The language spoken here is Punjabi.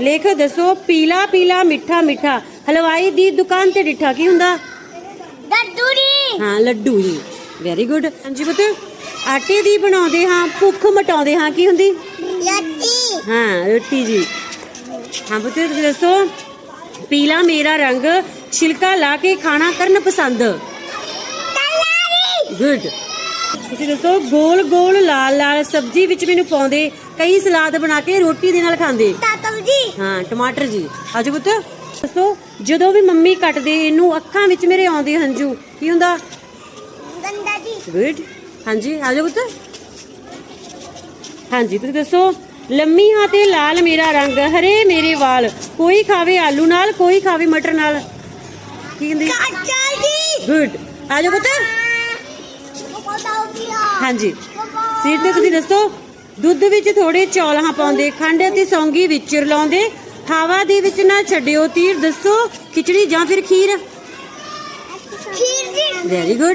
ਲੇਖ ਦੱਸੋ ਪੀਲਾ ਪੀਲਾ ਮਿੱਠਾ ਮਿੱਠਾ। ਹਲਵਾਈ ਦੀ ਦੁਕਾਨ ਤੇ ਡਿੱਠਾ ਕੀ ਹੁੰਦਾ? ਦੱਦੂਰੀ ਹਾਂ ਲੱਡੂ ਜੀ ਵੈਰੀ ਗੁੱਡ ਹਾਂਜੀ ਪੁੱਤ ਆਟੇ ਦੀ ਬਣਾਉਂਦੇ ਹਾਂ ਭੁੱਖ ਮਟਾਉਂਦੇ ਹਾਂ ਕੀ ਹੁੰਦੀ? ਲੱਤੀ ਹਾਂ ਰੋਟੀ ਜੀ। ਹਾਂ ਪੁੱਤ ਤੁਸੀਂ ਦੱਸੋ ਪੀਲਾ ਮੇਰਾ ਰੰਗ ਛਿਲਕਾ ਲਾ ਕੇ ਖਾਣਾ ਕਰਨ ਪਸੰਦ। ਗੁੱਡ ਤੁਸੀਂ ਦੱਸੋ ਗੋਲ ਗੋਲ ਲਾਲ ਲਾਲ ਸਬਜ਼ੀ ਵਿੱਚ ਮੈਨੂੰ ਪਾਉਂਦੇ ਕਈ ਸਲਾਦ ਬਣਾ ਕੇ ਰੋਟੀ ਦੇ ਨਾਲ ਖਾਂਦੇ। ਤਾਤਮ ਜੀ। ਹਾਂ ਟਮਾਟਰ ਜੀ। ਆਜੋ ਪੁੱਤ ਦੱਸੋ ਜਦੋਂ ਵੀ ਮੰਮੀ ਕੱਟਦੇ ਇਹਨੂੰ ਅੱਖਾਂ ਵਿੱਚ ਮੇਰੇ ਆਉਂਦੇ ਹੰਝੂ ਕੀ ਹੁੰਦਾ? ਗੰਦਾ ਜੀ। ਗੁੱਡ ਹਾਂਜੀ ਆਜੋ ਪੁੱਤ। ਹਾਂਜੀ ਤੁਸੀਂ ਦੱਸੋ ਲੰਮੀ ਹਾਂ ਤੇ ਲਾਲ ਮੇਰਾ ਰੰਗ ਹਰੇ ਮੇਰੇ ਵਾਲ ਕੋਈ ਖਾਵੇ ਆਲੂ ਨਾਲ ਕੋਈ ਖਾਵੇ ਮਟਰ ਨਾਲ। ਕੀ ਕਹਿੰਦੀ? ਕਾਚਾ ਜੀ। ਗੁੱਡ ਆਜੋ ਪੁੱਤ। ਹਾਂਜੀ। ਸੀਟ ਤੇ ਤੁਸੀਂ ਦੱਸੋ ਦੁੱਧ ਵਿੱਚ ਥੋੜੇ ਚੌਲ ਹਾਂ ਪਾਉਂਦੇ ਖੰਡ ਅਤੇ ਸੌਂਗੀ ਵਿੱਚ ਰਲਾਉਂਦੇ ਹਵਾ ਦੇ ਵਿੱਚ ਨਾ ਛੱਡਿਓ ਤੀਰ ਦੱਸੋ ਖਿਚੜੀ ਜਾਂ ਫਿਰ ਖੀਰ? ਖੀਰ ਜੀ। Very good